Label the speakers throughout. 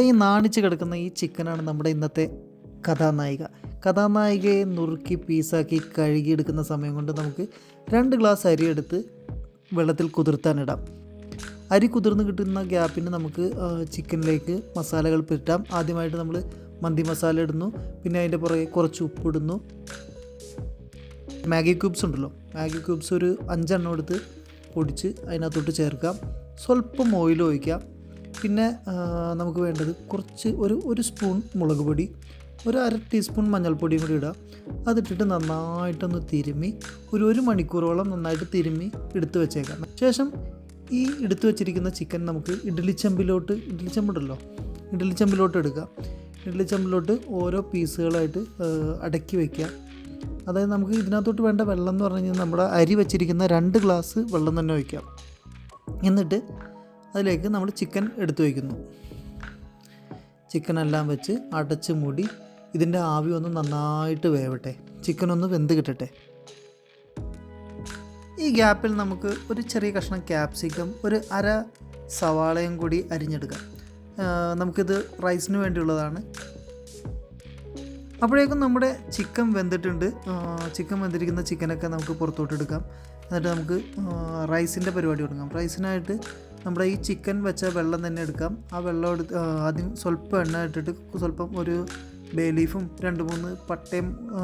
Speaker 1: ഈ നാണിച്ച് കിടക്കുന്ന ഈ ചിക്കനാണ് നമ്മുടെ ഇന്നത്തെ കഥാനായിക. കഥാനായികയെ നുറുക്കി പീസാക്കി കഴുകിയെടുക്കുന്ന സമയം കൊണ്ട് നമുക്ക് രണ്ട് ഗ്ലാസ് അരി എടുത്ത് വെള്ളത്തിൽ കുതിർത്താനിടാം അരി കുതിർന്ന് കിട്ടുന്ന ഗ്യാപ്പിന് നമുക്ക് ചിക്കനിലേക്ക് മസാലകൾ പുരട്ടാം. ആദ്യമായിട്ട് നമ്മൾ മന്തി മസാല ഇടുന്നു. പിന്നെ അതിന്റെ പുറകെ കുറച്ച് ഉപ്പിടുന്നു മാഗി ക്യൂബ്സ് ഉണ്ടല്ലോ. മാഗി ക്യൂബ്സ് ഒരു അഞ്ചെണ്ണം എടുത്ത് പൊടിച്ച് അതിനകത്തോട്ട് ചേർക്കാം. സ്വല്പം ഓയിൽ ഒഴിക്കാം. പിന്നെ നമുക്ക് വേണ്ടത് കുറച്ച് ഒരു ഒരു സ്പൂൺ മുളക് പൊടി ഒരു അര ടീസ്പൂൺ മഞ്ഞൾപ്പൊടിയും കൂടി ഇടുക അതിട്ടിട്ട് നന്നായിട്ടൊന്ന് തിരുമ്മി ഒരു ഒരു മണിക്കൂറോളം നന്നായിട്ട് തിരുമ്മി എടുത്ത് വെച്ചേക്കാം. ശേഷം ഈ എടുത്തു വെച്ചിരിക്കുന്ന ചിക്കൻ നമുക്ക് ഇഡ്ഡലിച്ചമ്പിലോട്ട് ഇഡ്ഡലിച്ചമ്പുണ്ടല്ലോ എടുക്കുക ഇഡ്ഡലി ഇഡ്ഡലിച്ചമ്പിലോട്ട് ഓരോ പീസുകളായിട്ട് അടക്കി വയ്ക്കുക അതായത് നമുക്ക് ഇതിനകത്തോട്ട് വേണ്ട വെള്ളം എന്ന് പറഞ്ഞു കഴിഞ്ഞാൽ നമ്മുടെ അരി വെച്ചിരിക്കുന്ന രണ്ട് ഗ്ലാസ് വെള്ളം തന്നെ വയ്ക്കാം എന്നിട്ട് അതിലേക്ക് നമ്മൾ ചിക്കൻ എടുത്തു വയ്ക്കുന്നു. ചിക്കൻ എല്ലാം വെച്ച് അടച്ച് മൂടി ഇതിന്റെ ആവി ഒന്ന് നന്നായിട്ട് വേവട്ടെ. ചിക്കൻ ഒന്ന് വെന്ത് കിട്ടട്ടെ. ഈ ഗ്യാപ്പിൽ നമുക്ക് ഒരു ചെറിയ കഷ്ണം ക്യാപ്സിക്കം ഒരു അര സവാളയും കൂടി അരിഞ്ഞെടുക്കാം. നമുക്കിത് റൈസിന് വേണ്ടിയുള്ളതാണ്. അപ്പോഴേക്കും നമ്മുടെ ചിക്കൻ വെന്തിട്ടുണ്ട്. ചിക്കൻ വെന്തിരിക്കുന്ന ചിക്കനൊക്കെ നമുക്ക് പുറത്തോട്ട് എടുക്കാം എന്നിട്ട് നമുക്ക് റൈസിന്റെ പരിപാടി തുടങ്ങാം. റൈസിനായിട്ട് നമ്മുടെ ഈ ചിക്കൻ വെച്ച വെള്ളം തന്നെ എടുക്കാം. ആ വെള്ളം എടുത്ത് ആദ്യം സ്വല്പം എണ്ണ ഇട്ടിട്ട് സ്വല്പം ഒരു ബേ ലീഫും രണ്ട് മൂന്ന് പട്ടയും ആ,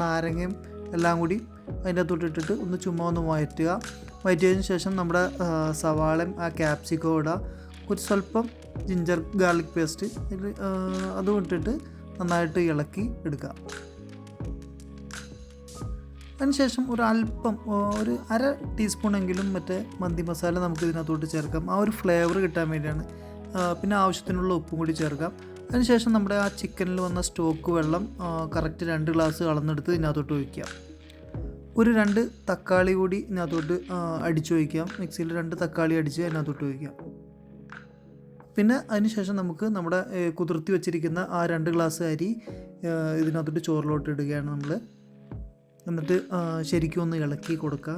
Speaker 1: നാരങ്ങയും എല്ലാം കൂടി അതിന്റെ അകത്തോട്ട് ഇട്ടിട്ട് ഒന്ന് ചുമ്മാ ഒന്ന് വഴറ്റുക വഴറ്റിയതിന് ശേഷം നമ്മുടെ സവാളയും ആ ക്യാപ്സിക്കോ ഇടുക ഒരു സ്വല്പം ജിഞ്ചർ ഗാർലിക് പേസ്റ്റ് അതും ഇട്ടിട്ട് നന്നായിട്ട് ഇളക്കി എടുക്കുക അതിനുശേഷം ഒരു അല്പം ഒരു അര ടീസ്പൂണെങ്കിലും മറ്റേ മന്തി മസാല നമുക്ക് ഇതിനകത്തോട്ട് ചേർക്കാം. ആ ഒരു ഫ്ലേവർ കിട്ടാൻ വേണ്ടിയാണ് പിന്നെ ആവശ്യത്തിനുള്ള ഉപ്പും കൂടി ചേർക്കാം. അതിനുശേഷം നമ്മുടെ ആ ചിക്കനിൽ വന്ന സ്റ്റോക്ക് വെള്ളം കറക്റ്റ് രണ്ട് ഗ്ലാസ് അളന്നെടുത്ത് ഇതിനകത്തോട്ട് ഒഴിക്കാം. ഒരു രണ്ട് തക്കാളി കൂടി ഇതിനകത്തോട്ട് അടിച്ചു വയ്ക്കാം മിക്സിയിൽ രണ്ട് തക്കാളി അടിച്ച് അതിനകത്തോട്ട് ഒഴിക്കാം. പിന്നെ അതിനുശേഷം നമുക്ക് നമ്മുടെ കുതിർത്തി വെച്ചിരിക്കുന്ന ആ രണ്ട് ഗ്ലാസ് അരി ഇതിനകത്തോട്ട് ചോറിലോട്ട് ഇടുകയാണ് നമ്മൾ എന്നിട്ട് ശരിക്കും ഒന്ന് ഇളക്കി കൊടുക്കുക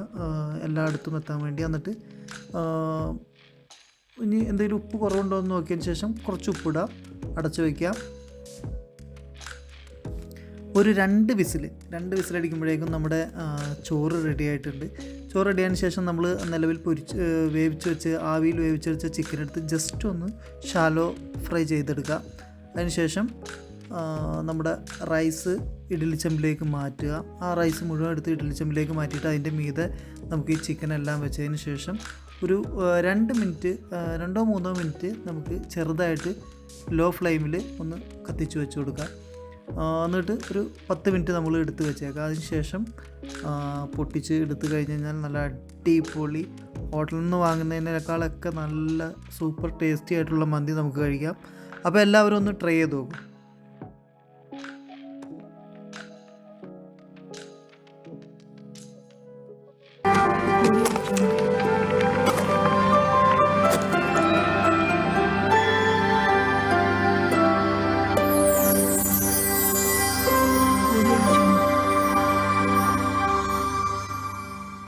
Speaker 1: എല്ലായിടത്തും എത്താൻ വേണ്ടി. എന്നിട്ട് ഇനി എന്തെങ്കിലും ഉപ്പ് കുറവുണ്ടോ എന്ന് നോക്കിയതിന് ശേഷം കുറച്ച് ഉപ്പിടുക അടച്ചു വയ്ക്കാം ഒരു രണ്ട് വിസിൽ രണ്ട് വിസിലടിക്കുമ്പോഴേക്കും നമ്മുടെ ചോറ് റെഡി ആയിട്ടുണ്ട്. ചോറ് റെഡി ആയതിനു ശേഷം നമ്മൾ നിലവിൽ പൊരിച്ച് വേവിച്ച് വെച്ച് ആവിയിൽ വേവിച്ച് വെച്ച ചിക്കൻ എടുത്ത് ജസ്റ്റ് ഒന്ന് ഷാലോ ഫ്രൈ ചെയ്തെടുക്കുക അതിനുശേഷം നമ്മുടെ റൈസ് ഇഡ്ഡലി ചെമ്പിലേക്ക് മാറ്റുക. ആ റൈസ് മുഴുവൻ എടുത്ത് ഇഡ്ഡലി ചെമ്പിലേക്ക് മാറ്റിയിട്ട് അതിന്റെ മീതെ നമുക്ക് ഈ ചിക്കൻ എല്ലാം വെച്ചതിന് ശേഷം ഒരു രണ്ട് മിനിറ്റ് രണ്ടോ മൂന്നോ മിനിറ്റ് നമുക്ക് ചെറുതായിട്ട് ലോ ഫ്ലെയിമിൽ ഒന്ന് കത്തിച്ച് വെച്ച് കൊടുക്കുക എന്നിട്ട് ഒരു പത്ത് മിനിറ്റ് നമ്മൾ എടുത്ത് വെച്ചേക്കാം. അതിന് ശേഷം പൊട്ടിച്ച് എടുത്തു കഴിഞ്ഞ് കഴിഞ്ഞാൽ നല്ല അടിപൊളി ഹോട്ടലിൽ നിന്ന് വാങ്ങുന്നതിനേക്കാളൊക്കെ നല്ല സൂപ്പർ ടേസ്റ്റി ആയിട്ടുള്ള മന്തി നമുക്ക് കഴിക്കാം. അപ്പോൾ എല്ലാവരും ഒന്ന് ട്രൈ ചെയ്ത് നോക്കും.